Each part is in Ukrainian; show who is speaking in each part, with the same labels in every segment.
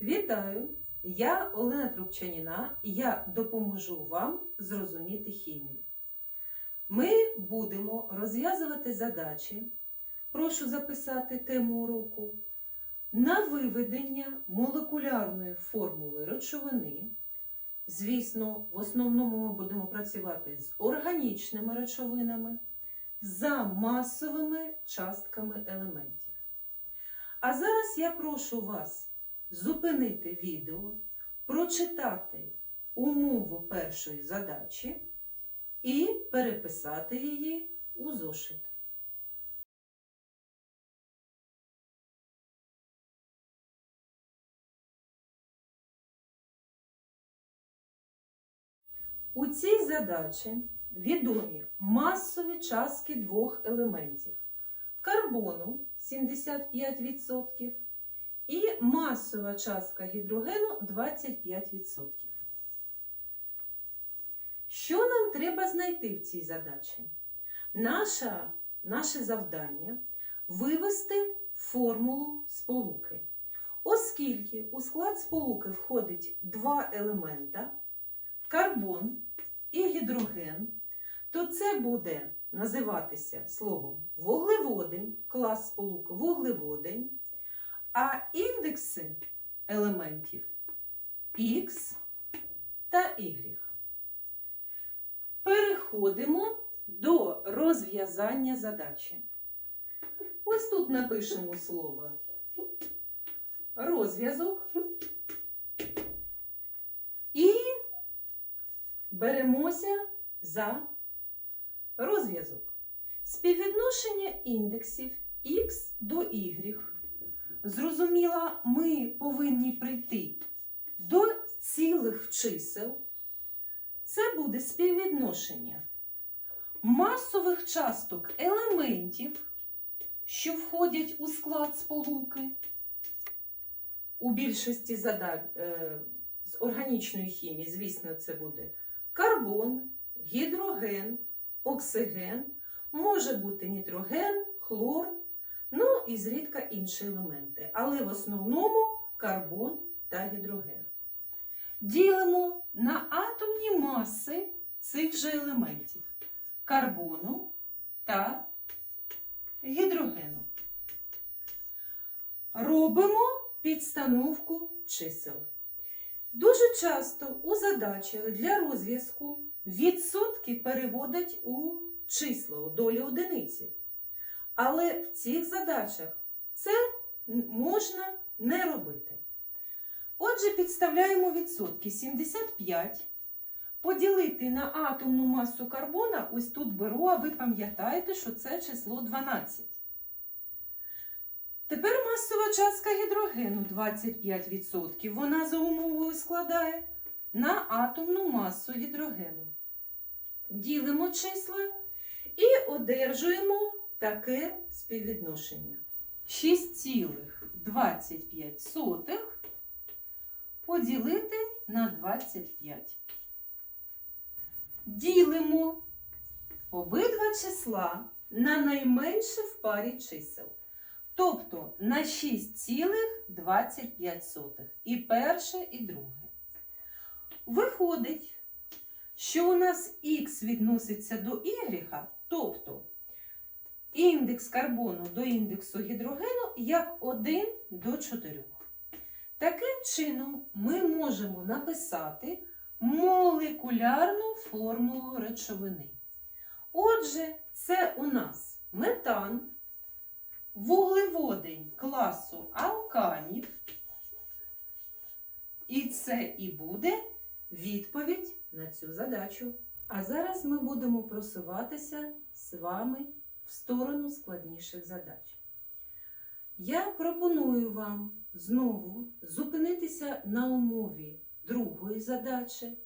Speaker 1: Вітаю! Я Олена Трубчаніна і я допоможу вам зрозуміти хімію. Ми будемо розв'язувати задачі. Прошу записати тему уроку на виведення молекулярної формули речовини. Звісно, в основному ми будемо працювати з органічними речовинами, за масовими частками елементів. А зараз я прошу вас зупинити відео, прочитати умову першої задачі і переписати її у зошит. У цій задачі відомі масові частки двох елементів карбону 75% і масова частка гідрогену 25%. Що нам треба знайти в цій задачі? Наша, наше завдання вивести формулу сполуки. Оскільки у склад сполуки входить два елемента карбон і гідроген, то це буде називатися словом вуглеводень, клас сполуки вуглеводень, а індекси елементів Х та Y. Переходимо до розв'язання задачі. Ось тут напишемо слово розв'язок і беремося за розв'язок. Співвідношення індексів Х до Y. Зрозуміло, ми повинні прийти до цілих чисел. Це буде співвідношення масових часток елементів, що входять у склад сполуки. У більшості задач е, з органічної хімії, звісно, це буде карбон, гідроген, оксиген, може бути нітроген, хлор, ну і зрідка інші елементи. Але в основному карбон та гідроген. Ділимо на атомні маси цих же елементів карбону та гідрогену. Робимо підстановку чисел. Дуже часто у задачах для розв'язку відсотки переводять у числа, у долі одиниці. Але в цих задачах це можна не робити. Отже, підставляємо відсотки 75. Поділити на атомну масу карбона, ось тут беру, а ви пам'ятаєте, що це число 12. Тепер масова частка гідрогену 25%. Вона за умовою складає на атомну масу гідрогену. Ділимо числа і одержуємо таке співвідношення. 6,25 поділити на 25. Ділимо обидва числа на найменше в парі чисел. Тобто на 6,25 і перше, і друге. Виходить, що у нас х відноситься до y, тобто індекс карбону до індексу гідрогену як 1 до 4. Таким чином ми можемо написати молекулярну формулу речовини. Отже, це у нас метан, вуглеводень класу алканів. І це і буде відповідь на цю задачу. А зараз ми будемо просуватися з вами в сторону складніших задач. Я пропоную вам знову зупинитися на умові другої задачі,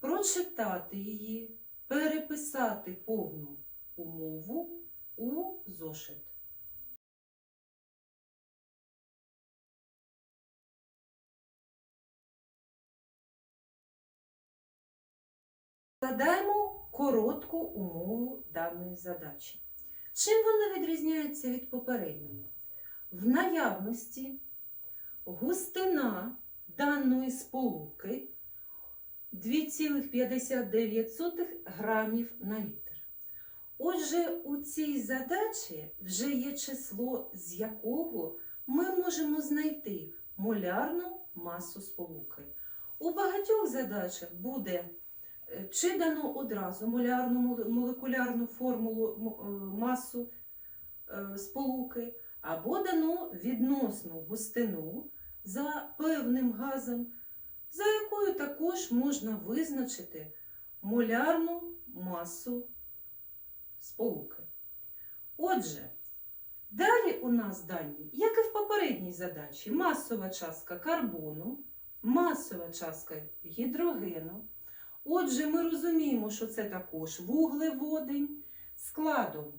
Speaker 1: прочитати її, переписати повну умову у зошит. Складаємо коротку умову даної задачі. Чим вона відрізняється від попередньої? В наявності густина даної сполуки 2,59 грамів на літр. Отже, у цій задачі вже є число, з якого ми можемо знайти молярну масу сполуки. У багатьох задачах буде чи дано одразу молярну молекулярну формулу е, масу е, сполуки, або дано відносну густину за певним газом, за якою також можна визначити молярну масу сполуки. Отже, далі у нас дані, як і в попередній задачі, масова частка карбону, масова частка гідрогену. Отже, ми розуміємо, що це також вуглеводень складом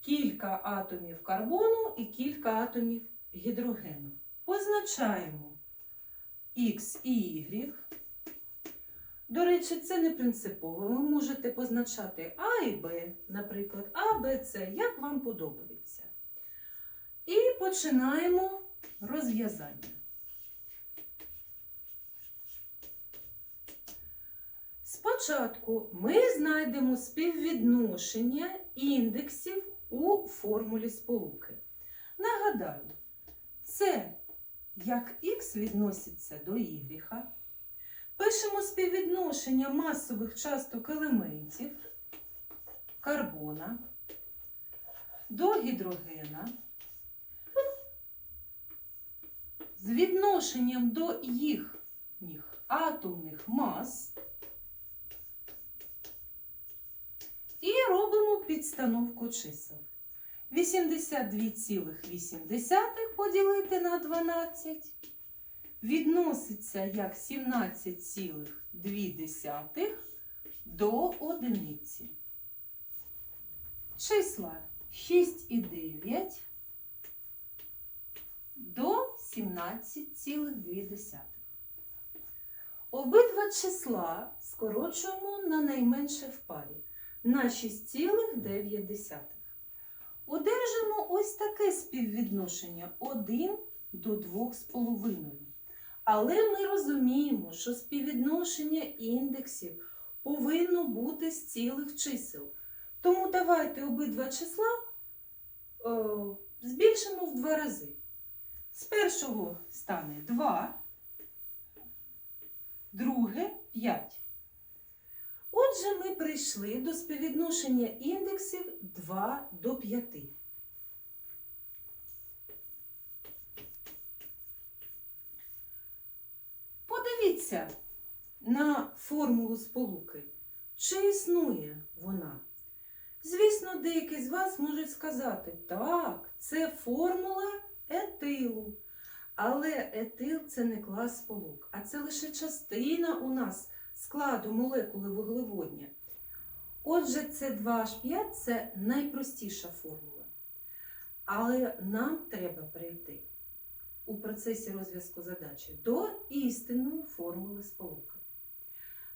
Speaker 1: кілька атомів карбону і кілька атомів гідрогену. Позначаємо Х і Y. До речі, це не принципово. Ви можете позначати А і Б, наприклад, А, Б, С, як вам подобається. І починаємо розв'язання. Спочатку ми знайдемо співвідношення індексів у формулі сполуки. Нагадаю, це як х відноситься до y. Пишемо співвідношення масових часток елементів карбона до гідрогена з відношенням до їхніх атомних мас і робимо підстановку чисел. 82,8 поділити на 12 відноситься як 17,2 до одиниці. Числа 6 і 9 до 17,2. Обидва числа скорочуємо на найменше в парі на 6,9. Одержимо ось таке співвідношення 1 до 2,5. Але ми розуміємо, що співвідношення індексів повинно бути з цілих чисел. Тому давайте обидва числа е, збільшимо в два рази. З першого стане 2, друге 5. Отже, ми прийшли до співвідношення індексів 2 до 5. Подивіться на формулу сполуки. Чи існує вона? Звісно, деякі з вас можуть сказати, так, це формула етилу. Але етил це не клас сполук, а це лише частина у нас складу молекули вуглеводня. Отже, С2H5 це найпростіша формула. Але нам треба перейти у процесі розв'язку задачі до істинної формули сполуки.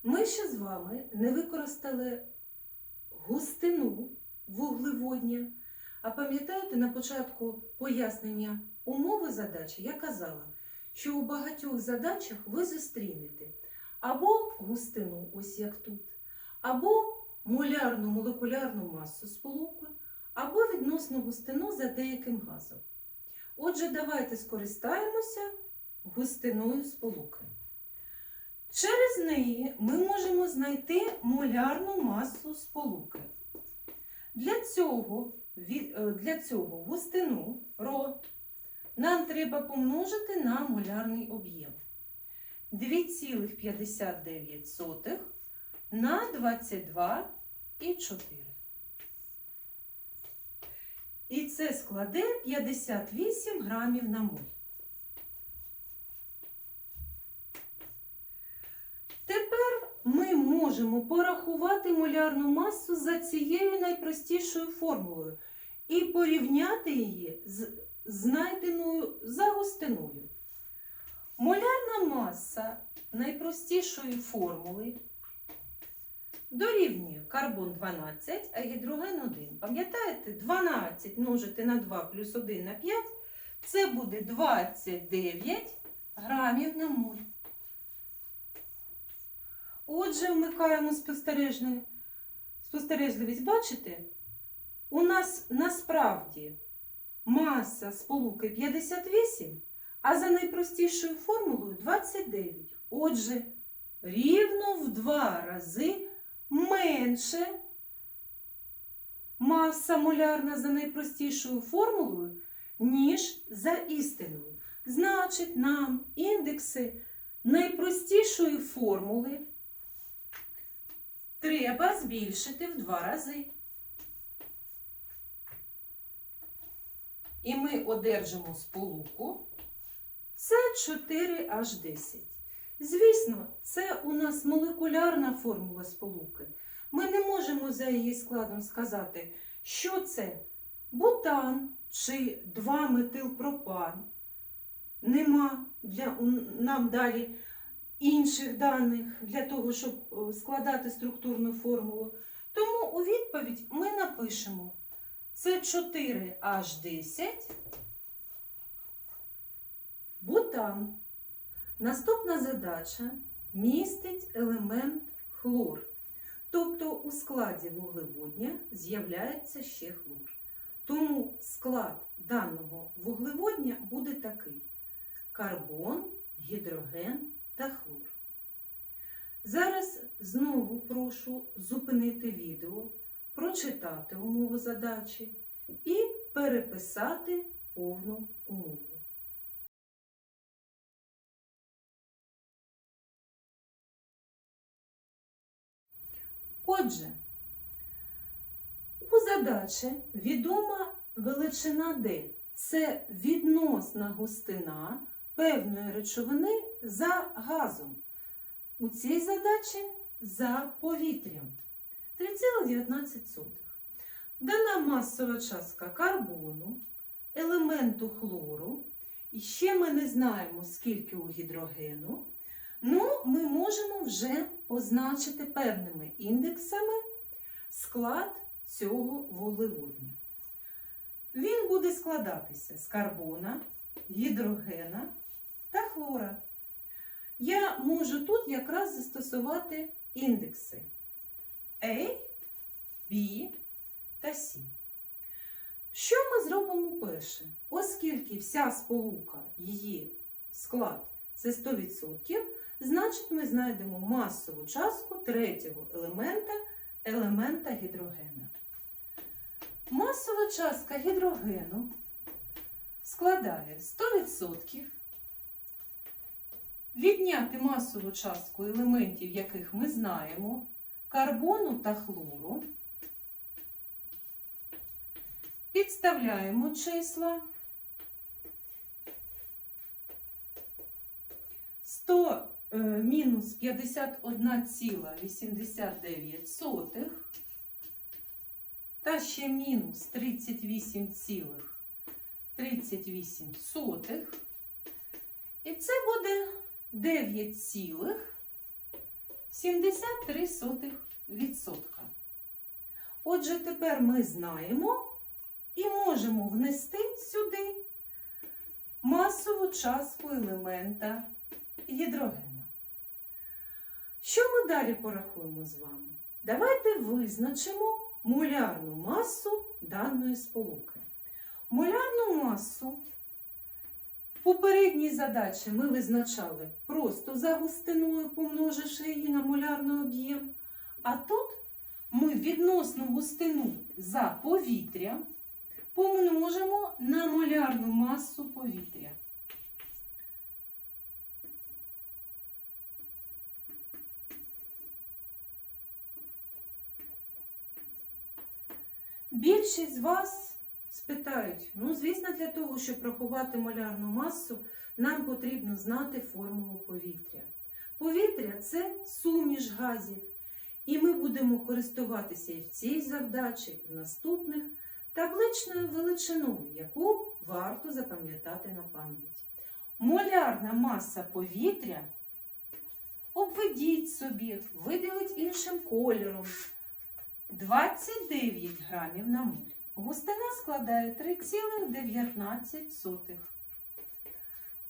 Speaker 1: Ми ще з вами не використали густину вуглеводня. А пам'ятаєте, на початку пояснення умови задачі я казала, що у багатьох задачах ви зустрінете або густину, ось як тут, або молярну молекулярну масу сполуки, або відносну густину за деяким газом. Отже, давайте скористаємося густиною сполуки. Через неї ми можемо знайти молярну масу сполуки. Для цього, е, для цього густину ро нам треба помножити на молярний об'єм. 2,59 на 22,4. І це складе 58 грамів на моль. Тепер ми можемо порахувати молярну масу за цією найпростішою формулою і порівняти її з знайденою за густиною. Молярна маса найпростішої формули дорівнює карбон 12, а гідроген 1. Пам'ятаєте, 12 множити на 2 плюс 1 на 5 Це буде 29 грамів на моль. Отже, вмикаємо спостережливість. Бачите? У нас насправді маса сполуки 58, а за найпростішою формулою 29. Отже, рівно в два рази менше маса молярна за найпростішою формулою, ніж за істиною. Значить, нам індекси найпростішої формули треба збільшити в два рази. І ми одержимо сполуку це 4H10. Звісно, це у нас молекулярна формула сполуки. Ми не можемо за її складом сказати, що це бутан чи 2-метилпропан. Нема для, нам далі інших даних для того, щоб е, складати структурну формулу. Тому у відповідь ми напишемо це 4H10 бутан. Наступна задача містить елемент хлор. Тобто у складі вуглеводня з'являється ще хлор. Тому склад даного вуглеводня буде такий: карбон, гідроген та хлор. Зараз знову прошу зупинити відео, прочитати умову задачі і переписати повну умову. Отже, у задачі відома величина D. Це відносна густина певної речовини за газом. У цій задачі за повітрям 3,19. Дана масова частка карбону, елементу хлору, і ще ми не знаємо, скільки у гідрогену. Ну, ми можемо вже позначити певними індексами склад цього вуглеводня. Він буде складатися з карбона, гідрогена та хлора. Я можу тут якраз застосувати індекси A, B та C. Що ми зробимо перше? Оскільки вся сполука, її склад це 100%, значить ми знайдемо масову частку третього елемента, елемента гідрогена. Масова частка гідрогену складає 100%. Відняти масову частку елементів, яких ми знаємо, карбону та хлору. Підставляємо числа. 100 е, мінус 51,89 та ще мінус 38,38. І це буде 9,73%. Отже, тепер ми знаємо і можемо внести сюди масову частку елемента гідрогена. Що ми далі порахуємо з вами? Давайте визначимо молярну масу даної сполуки. Молярну масу в попередній задачі ми визначали просто за густиною, помноживши її на молярний об'єм. А тут ми відносну густину за повітря помножимо на молярну масу повітря. Більшість з вас спитають, ну, звісно, для того, щоб рахувати молярну масу, нам потрібно знати формулу повітря. Повітря це суміш газів, і ми будемо користуватися і в цій завдачі, і в наступних табличною величиною, яку варто запам'ятати на пам'ять. Молярна маса повітря обведіть собі, виділіть іншим кольором. 29 грамів на моль. густина складає 3,19.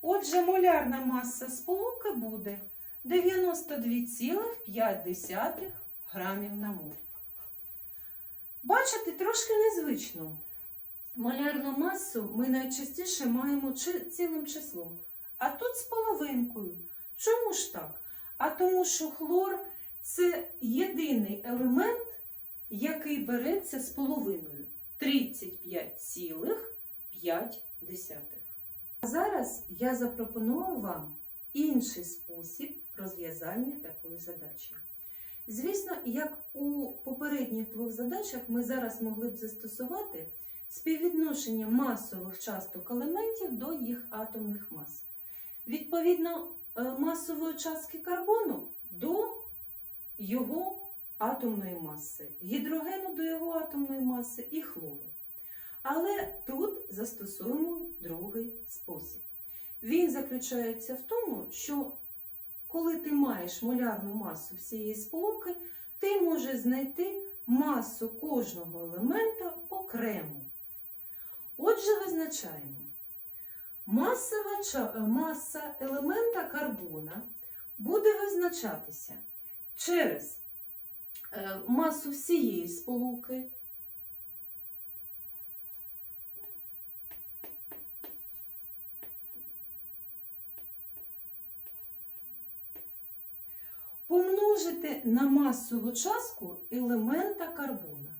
Speaker 1: Отже, молярна маса сполуки буде 92,5 грамів на моль. Бачите, трошки незвично. Малярну масу ми найчастіше маємо цілим числом, а тут з половинкою. Чому ж так? А тому, що хлор це єдиний елемент, який береться з половиною 35,5. А зараз я запропоную вам інший спосіб розв'язання такої задачі. Звісно, як у попередніх двох задачах, ми зараз могли б застосувати співвідношення масових часток елементів до їх атомних мас. Відповідно, е, масової частки карбону до його атомної маси, гідрогену до його атомної маси і хлору. Але тут застосуємо другий спосіб. Він заключається в тому, що коли ти маєш молярну масу всієї сполуки, ти можеш знайти масу кожного елемента окремо. Отже, визначаємо. Масова маса елемента карбона буде визначатися через масу всієї сполуки. Помножити на масову частку елемента карбона.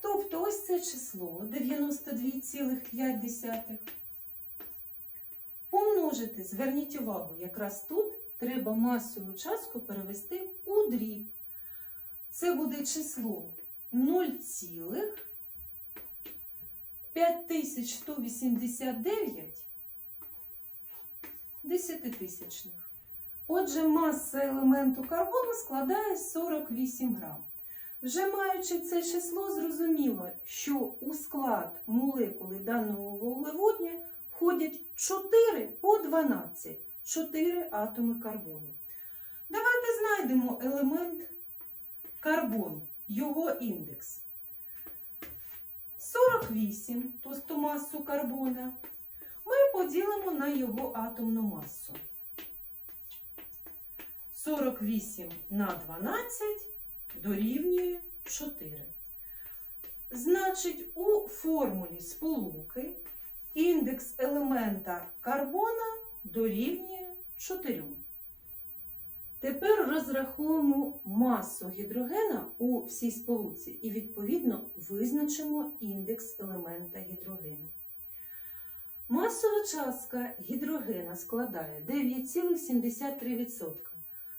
Speaker 1: Тобто ось це число 92,5. Помножити, зверніть увагу, якраз тут треба масову частку перевести у дріб. Це буде число 0,5189 десятитисячних. Отже, маса елементу карбону складає 48 грам. Вже маючи це число, зрозуміло, що у склад молекули даного вуглеводня входять 4 по 12, 4 атоми карбону. Давайте знайдемо елемент карбон, його індекс. 48, тобто масу карбона, ми поділимо на його атомну масу. 48 на 12 дорівнює 4. Значить, у формулі сполуки індекс елемента карбона дорівнює 4. Тепер розрахуємо масу гідрогена у всій сполуці і, відповідно, визначимо індекс елемента гідрогена. Масова частка гідрогена складає 9,73%.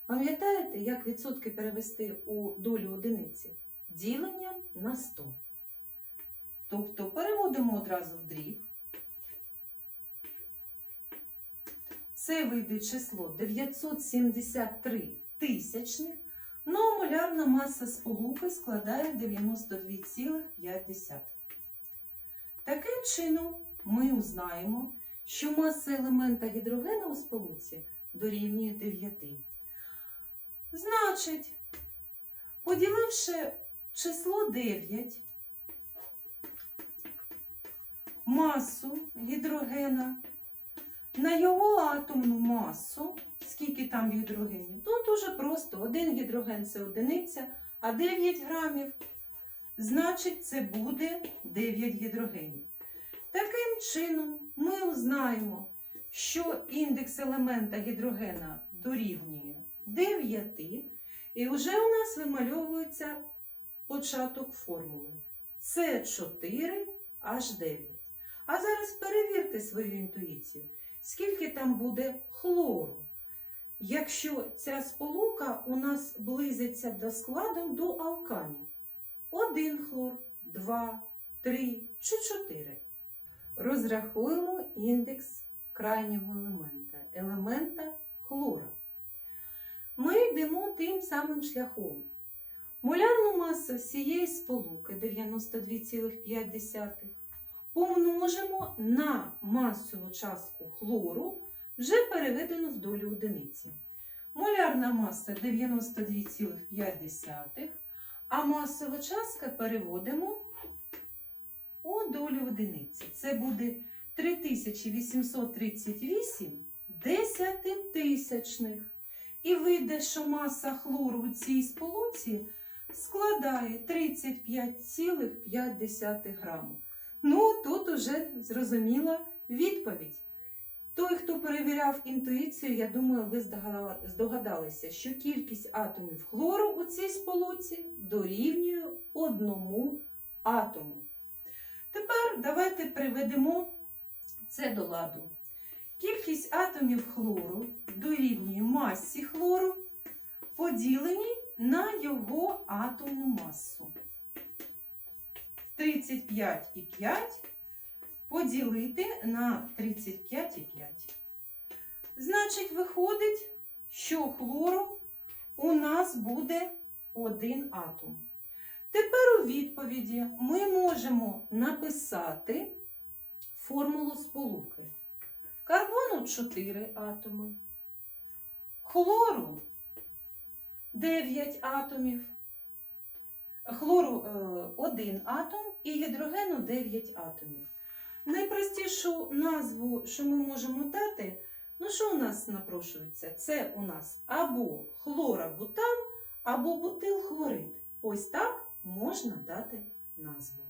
Speaker 1: Пам'ятаєте, як відсотки перевести у долю одиниці? Діленням на 100. Тобто переводимо одразу в дріб. Це вийде число 973 тисячних, ну а молярна маса сполуки складає 92,5. Таким чином, ми узнаємо, що маса елемента гідрогена у сполуці дорівнює 9. Значить, поділивши число 9, масу гідрогена на його атомну масу, скільки там гідрогенів, то дуже просто. Один гідроген це одиниця, а 9 грамів, значить, це буде 9 гідрогенів. Таким чином, ми узнаємо, що індекс елемента гідрогена дорівнює 9, і вже у нас вимальовується початок формули. Це 4 аж 9. А зараз перевірте свою інтуїцію, скільки там буде хлору. Якщо ця сполука у нас близиться до складом до алканів. Один хлор, два, три чи чотири. Розрахуємо індекс крайнього елемента, елемента хлора. Ми йдемо тим самим шляхом. Молярну масу всієї сполуки 92,5 помножимо на масову частку хлору, вже переведену в долю одиниці. Молярна маса 92,5, А масова частка переводимо у долю одиниці. Це буде 3838 десятитисячних. І вийде, що маса хлору у цій сполуці складає 35,5 граму. Ну, тут уже зрозуміла відповідь. Той, хто перевіряв інтуїцію, я думаю, ви здогадалися, що кількість атомів хлору у цій сполуці дорівнює одному атому. Тепер давайте приведемо це до ладу. Кількість атомів хлору дорівнює масі хлору, поділеній на його атомну масу. 35,5 поділити на 35,5. Значить, виходить, що хлору у нас буде один атом. Тепер у відповіді ми можемо написати формулу сполуки. Карбону 4 атоми, хлору 9 атомів, хлору 1 атом і гідрогену 9 атомів. Найпростішу назву, що ми можемо дати, ну що у нас напрошується? Це у нас або хлорабутан, або бутилхлорид. Ось так можна дати назву.